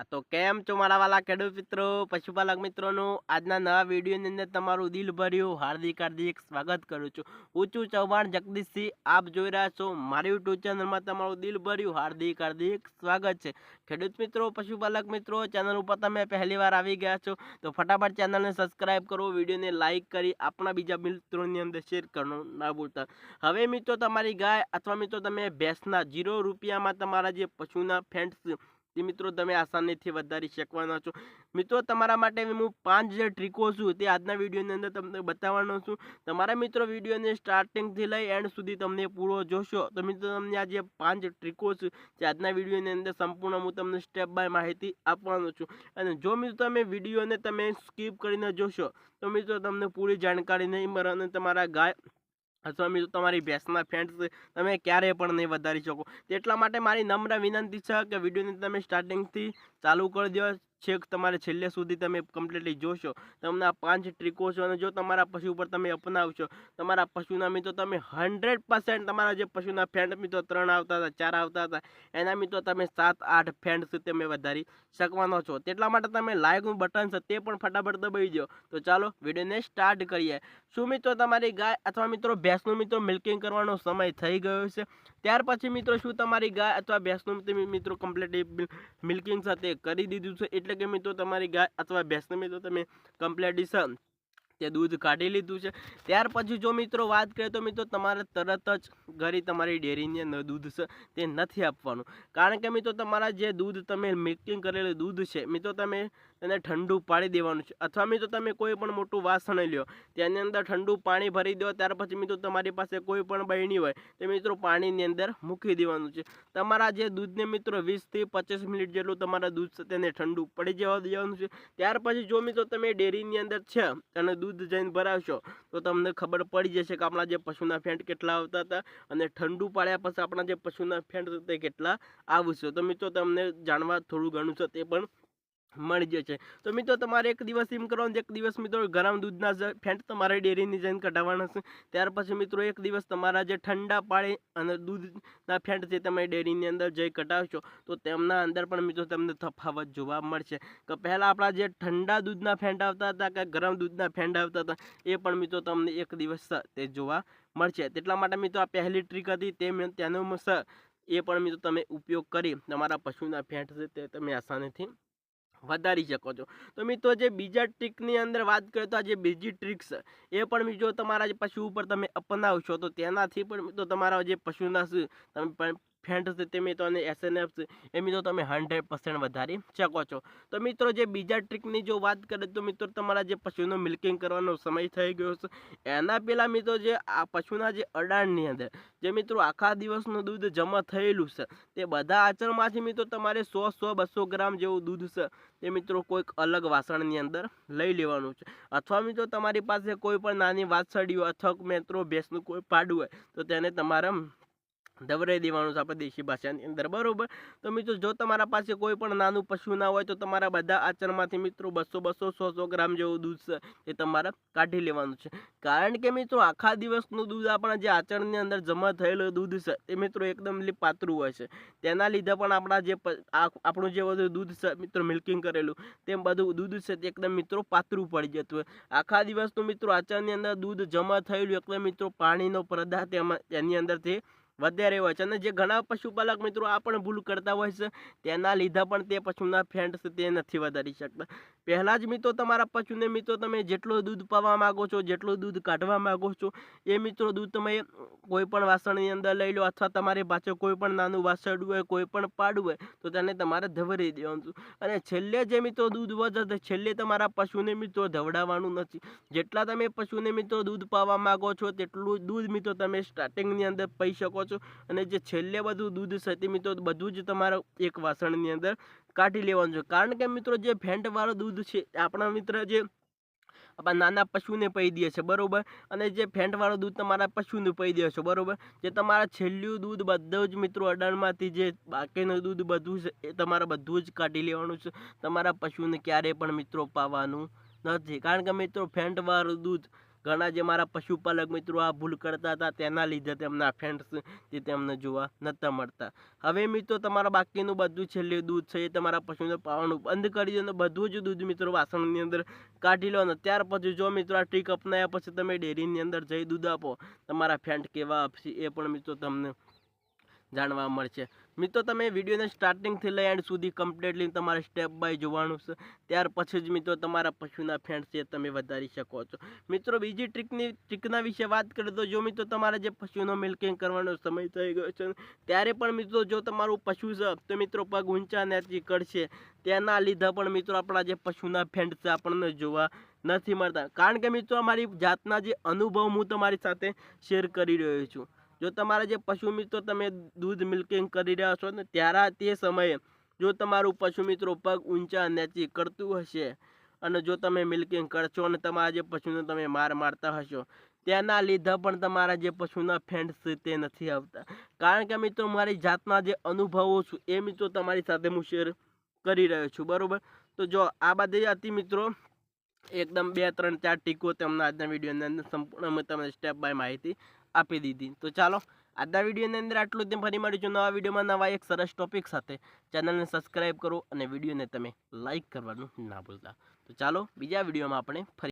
આ તો કેમ છો મારા વાલા ખેડૂત મિત્રો? પશુપાલક મિત્રોનું આજના નવા વિડીયોની અંદર તમારું દિલ ભર્યું હાર્દિક હાર્દિક સ્વાગત કરું છું. ઊંચું ચૌહાણ જગદીશસિંહ. આપ જોઈ રહ્યા છો મારી યુટ્યુબ ચેનલમાં તમારું દિલ ભર્યું હાર્દિક હાર્દિક સ્વાગત છે. ખેડૂત મિત્રો, પશુપાલક મિત્રો, ચેનલ ઉપર તમે પહેલી વાર આવી ગયા છો તો ફટાફટ ચેનલને સબસ્ક્રાઈબ કરો, વિડીયોને લાઇક કરી આપણા બીજા મિત્રોની અંદર શેર કરવાનું ના ભૂલતા. હવે મિત્રો, તમારી ગાય અથવા મિત્રો, તમે ભેંસના જીરો રૂપિયામાં તમારા જે પશુના ફેન્ટ્સ તે મિત્રો તમે આસાનીથી વધારી શકવાના છો. મિત્રો, તમારા માટે હું પાંચ જે ટ્રીકો છું તે આજના વિડીયોની અંદર તમને બતાવવાનો છું. તમારા મિત્રો વિડીયોને સ્ટાર્ટિંગથી લઈ એન્ડ સુધી તમને પૂરો જોશો. તો મિત્રો, તમને આ જે પાંચ ટ્રીકો છે તે આજના વિડીયોની અંદર સંપૂર્ણ હું તમને સ્ટેપ બાય માહિતી આપવાનો છું. અને જો મિત્રો, તમે વિડીયોને તમે સ્કીપ કરીને જોશો, તો મિત્રો, તમને પૂરી જાણકારી નહીં મળે અને તમારા ગાય અથવા મિત્રો તમારી ભેંસના ફેન્ટ્સ તમે ક્યારેય પણ નહીં વધારી શકો. તેટલા માટે મારી નમ્ર વિનંતી છે કે વિડીયોને તમે સ્ટાર્ટિંગથી ચાલુ કરી દો છેક તમારે છેલ્લે સુધી તમે કમ્પ્લીટલી જોશો, તમને આ પાંચ ટ્રીકો છે અને જો તમારા પશુ ઉપર તમે અપનાવશો, તમારા પશુના મિત્રો તમે હંડ્રેડ પર્સન્ટ તમારા જે પશુના ફેન્ડ મિત્રો ત્રણ આવતા હતા, ચાર આવતા હતા, એના મિત્રો તમે સાત, આઠ ફેન્ડ સુધી તમે વધારી શકવાનો છો. તેટલા માટે તમે લાઇકનું બટન છે તે પણ ફટાફટ દબાવી દો. તો ચાલો વિડીયોને સ્ટાર્ટ કરીએ. શું મિત્રો તમારી ગાય અથવા મિત્રો ભેંસનું મિત્રો મિલ્કિંગ કરવાનો સમય થઈ ગયો છે? ત્યાર પછી મિત્રો શું તમારી ગાય અથવા ભેંસનું મિત્રો કમ્પ્લીટલી મિલ્કિંગ સાથે કરી દીધું છે? એટલે કે મિત્રો તમારી ગાય અથવા ભેંસને મિત્રો તમે કમ્પ્લેટિશન તે દૂધ કાઢી લીધું છે. ત્યાર પછી જો મિત્રો વાત કરીએ તો મિત્રો તમારે તરત જ ઘરે તમારી ડેરીની અંદર દૂધ છે તે નથી આપવાનું. કારણ કે મિત્રો તમારા જે દૂધ તમે મિલ્કિંગ કરેલું દૂધ છે, મિત્રો તમે તેને ઠંડુ પાડી દેવાનું છે. અથવા મિત્રો તમે કોઈ પણ મોટું વાસણ લ્યો તેની અંદર ઠંડુ પાણી ભરી દો, ત્યાર પછી મિત્રો તમારી પાસે કોઈ પણ બહેણી હોય, તે મિત્રો પાણીની અંદર મૂકી દેવાનું છે. તમારા જે દૂધને મિત્રો વીસથી પચીસ મિનિટ જેટલું તમારા દૂધ તેને ઠંડુ પડી જવા દેવાનું છે. ત્યાર પછી જો મિત્રો તમે ડેરીની અંદર છે અને દૂધ જઈને ભરાવશો, તો તમને ખબર પડી જશે કે આપણા જે પશુના ફેન્ટ કેટલા આવતા હતા અને ઠંડુ પાડ્યા પછી આપણા જે પશુના ફેન્ટ તે કેટલા આવશે. તો મિત્રો તમને જાણવા થોડું ઘણું છે તે પણ મળી જશે તો મિત્રો, તમારે એક દિવસ એમ કરવાનું એક દિવસ મિત્રો ગરમ દૂધના ફેન્ટ તમારે ડેરીની જઈને કઢાવવાના છે. ત્યાર પછી મિત્રો, એક દિવસ તમારા જે ઠંડા પાણી અને દૂધના ફેન્ટ જે તમે ડેરીની અંદર જઈ કઢાવશો, તો તેમના અંદર પણ મિત્રો તમને તફાવત જોવા મળશે. કે પહેલાં આપણા જે ઠંડા દૂધના ફેન્ટ આવતા હતા કે ગરમ દૂધના ફેન્ટ આવતા હતા, એ પણ મિત્રો તમને એક દિવસ તે જોવા મળશે. તેટલા માટે મિત્રો, આ પહેલી ટ્રીક હતી, તે તેનો એ પણ મિત્રો તમે ઉપયોગ કરી. તમારા પશુના ફેન્ટ છે તે તમે આસાનીથી વધારી શકો છો. તો મિત્રો, જે બીજા ટ્રીકની અંદર વાત કરીએ તો આ જે બીજી ટ્રીક છે, એ પણ મિત્રો તમારા જે પશુ ઉપર તમે અપનાવશો, તો તેનાથી પણ મિત્રો તમારા જે પશુના તમે ફેન્ટ છે તે અને એસએનએફ એમ મિત્રો તમે હંડ્રેડ પર્સન્ટ વધારી શકો છો. તો મિત્રો જે બીજા ટ્રીકની જો વાત કરીએ તો મિત્રો તમારા જે પશુનો મિલ્કિંગ કરવાનો સમય થઈ ગયો છે, એના પહેલાં મિત્રો જે આ પશુના જે અડાણની અંદર જે મિત્રો આખા દિવસનું દૂધ જમા થયેલું છે, તે બધા આચરણમાંથી મિત્રો તમારે સો સો બસો ગ્રામ જેવું દૂધ છે, તે મિત્રો કોઈક અલગ વાસણની અંદર લઈ લેવાનું છે. અથવા મિત્રો તમારી પાસે કોઈ પણ નાની વાછરડી હોય અથવા મિત્રો ભેંસનું કોઈ પાડું હોય, તો તેને તમારે દવરાઈ દેવાનું છે આપણે દેશી ભાષાની અંદર. બરાબર? તો મિત્રો, જો તમારા પાસે કોઈ પણ નાનું પશુ ના હોય, તો તમારા બધા આચરણમાંથી મિત્રો બસો બસો સો સો ગ્રામ જેવું દૂધ છે, એ તમારે કાઢી લેવાનું છે. કારણ કે મિત્રો, આખા દિવસનું દૂધ આપણા જે આચરણની અંદર જમા થયેલું દૂધ છે, એ મિત્રો એકદમ પાતળું હોય છે. તેના લીધે પણ આપણા જે આપણું જે બધું દૂધ છે, મિત્રો, મિલ્કિંગ કરેલું, તેમ બધું દૂધ છે, તે એકદમ મિત્રો પાતળું પડી જતું હોય. આખા દિવસનું મિત્રો આચરણની અંદર દૂધ જમા થયેલું એકદમ મિત્રો પાણીનો પદાર્થ એમાં તેની અંદરથી વધારે હોય છે. અને જે ઘણા પશુપાલક મિત્રો આ પણ ભૂલ કરતા હોય છે, તેના લીધે પણ તે પશુના ફેન્ટ તે નથી વધારી શકતા. પહેલાં જ મિત્રો તમારા પશુને મિત્રો તમે જેટલું દૂધ પાવા માગો છો, જેટલું દૂધ કાઢવા માગો છો, એ મિત્રો દૂધ તમે કોઈ પણ વાસણની અંદર લઈ લો અથવા તમારી પાસે કોઈ પણ નાનું વાસણું હોય, કોઈ પણ પાડું હોય, તો તેને તમારે ધવરી દેવાનું અને છેલ્લે જે મિત્રો દૂધ વધે છેલ્લે તમારા પશુને મિત્રો ધવડાવવાનું નથી. જેટલા તમે પશુને મિત્રો દૂધ પાવા માગો છો, તેટલું દૂધ મિત્રો તમે સ્ટાર્ટિંગની અંદર પી શકો છો? અને જે છેલ્લે બધું દૂધ છે મિત્રો બધું જ તમારા એક વાસણની અંદર કાઢી લેવાનું છે. કારણ કે મિત્રો જે ફેન્ટવાળું દૂધ છે આપણા મિત્ર જે આપણા નાના પશુને પહી દે છે, બરાબર? અને જે ફેન્ટવાળું દૂધ તમારા પશુને પહી દે છે, બરાબર? જે તમારા છેલ્લું દૂધ બધું જ મિત્રો અડાણમાંથી જે બાકીનું દૂધ બધું છે, એ તમારે બધું જ કાઢી લેવાનું છે. તમારા પશુને ક્યારેય પણ મિત્રો પાવાનું નથી. કારણ કે મિત્રો ફેન્ટવાળું દૂધ ઘણા જે મારા પશુપાલક મિત્રો આ ભૂલ કરતા હતા, તેના લીધે તેમના ફ્રેન્ડ્સ તે તેમને જોવા નહોતા મળતા. હવે મિત્રો તમારા બાકીનું બધું છેલ્લે દૂધ છે એ તમારા પશુને પાવાનું બંધ કરી દો અને બધું જ દૂધ મિત્રો વાસણની અંદર કાઢી લો અને ત્યાર પછી જો મિત્રો આ ટ્રીક અપનાવ્યા પછી તમે ડેરીની અંદર જઈ દૂધ આપો. તમારા ફેન્ટ કેવા આપશે એ પણ મિત્રો તમને જાણવા મળશે. મિત્રો, તમે વિડીયોને સ્ટાર્ટિંગથી લઈ એન્ડ સુધી કમ્પ્લીટલી તમારે સ્ટેપ બાય જોવાનું છે. ત્યાર પછી જ મિત્રો, તમારા પશુના ફેન્ડ છે તમે વધારી શકો છો. મિત્રો, બીજી ટ્રીકની ટ્રીકના વિશે વાત કરીએ તો જો મિત્રો, તમારે જે પશુનો મિલ્કિંગ કરવાનો સમય થઈ ગયો છે, ત્યારે પણ મિત્રો, જો તમારું પશુ છે, તો મિત્રો, પગ ઊંચા નેચી કરશે. તેના લીધે પણ મિત્રો, આપણા જે પશુના ફેન્ડ છે, આપણને જોવા નથી મળતા. કારણ કે મિત્રો, અમારી જાતના જે અનુભવ હું તમારી સાથે શેર કરી રહ્યો છું. જો તમારા જે પશુ મિત્રો તમે દૂધ મિલ્કિંગ કરી રહ્યા છો ને, ત્યારે તે સમયે જો તમારું પશુ મિત્રો પગ ઊંચા નીચી કરતું હશે અને જો તમે મિલ્કિંગ કરશો અને તમારા જે પશુને તમે માર મારતા હશો, તેના લીધે પણ તમારા જે પશુના ફેન્ડ છે તે નથી આવતા. કારણ કે મિત્રો મારી જાતના જે અનુભવો છું, એ મિત્રો તમારી સાથે હું શેર કરી રહ્યો છું, બરાબર? તો જો આ બધી હતી મિત્રો, એકદમ બે, ત્રણ, ચાર ટીકો તમને આજના વિડીયોની અંદર સંપૂર્ણ મેં તમને સ્ટેપ બાય માહિતી આપી દીધી. તો ચાલો, આજના વિડીયોની અંદર આટલું જ ફરી મળીશું નવા વિડીયોમાં નવા એક સરસ ટોપિક સાથે. ચેનલને સબસ્ક્રાઈબ કરો અને વિડીયોને તમે લાઇક કરવાનું ના ભૂલતા. તો ચાલો, બીજા વિડીયોમાં આપણે ફરી